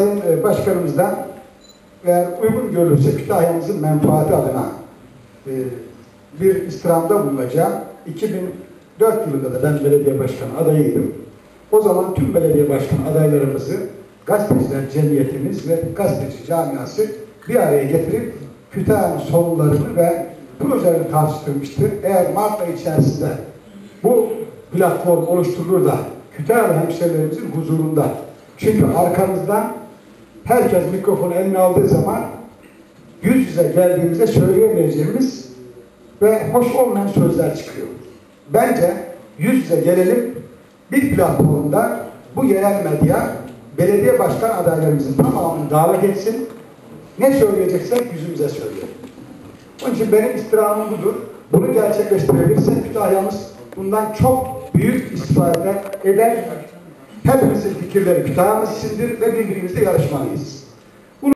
Sayın e, Başkanımızdan eğer uygun görülürse Kütahya'mızın menfaati adına e, bir istirhamda bulunacağım. 2004 yılında da ben belediye başkanı adayıydım. O zaman tüm belediye başkanı adaylarımızı gazeteciler cemiyetimiz ve gazeteci camiası bir araya getirip Kütahya'nın sorunlarını ve projelerini tartıştırmıştır. Eğer Mart ayı içerisinde bu platform oluşturulur da Kütahyalı hemşehrilerimizin huzurunda çünkü arkamızdan herkes mikrofonu eline aldığı zaman yüz yüze geldiğimizde söyleyemeyeceğimiz ve hoş olmayan sözler çıkıyor. Bence yüz yüze gelelim bir platformda bu yerel medya belediye başkan adaylarımızın tamamını davet etsin. Ne söyleyeceksek yüzümüze söyleyelim. Onun için benim istirhamım budur. Bunu gerçekleştirebilirsek Kütahya'mız bundan çok büyük istifade eder. Hepimizin fikirleri Kütahya'mız içindir ve birbirimizle yarışmalıyız.